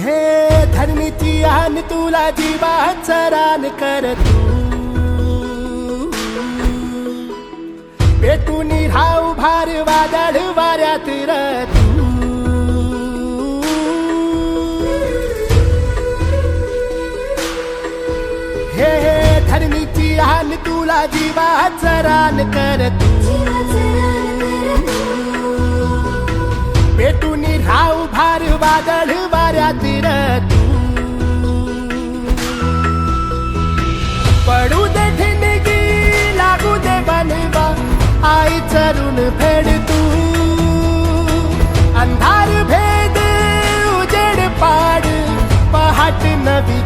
हे धर्मीची आन तुला जीवाचा रान कर तू पेटून राहू भार वादळ वाऱ्यात रतू. हे हे धरणीची आन तुला जीवाचा रान कर तू राहू भार वादळ वाऱ्यात तू. पडू दे ठिणगी लागू दे बनवा आई चरून फेड तू. अंधार भेद उजेड पाड पहाट नवी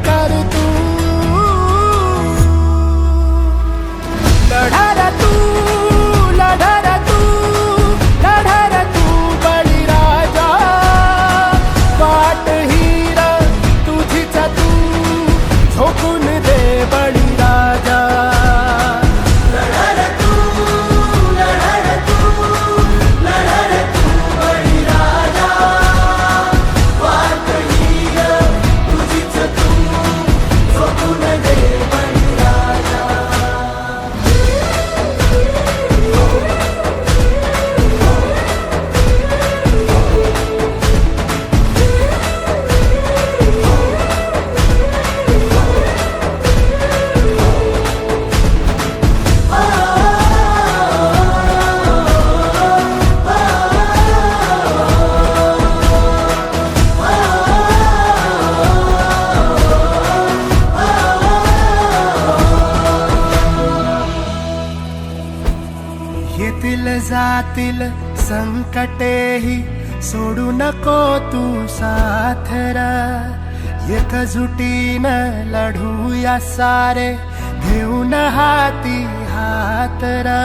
येतील जातील संकटेही सोडू नको तू साथरा एकजुटीनं लढूया सारे घेऊन हाती हातरा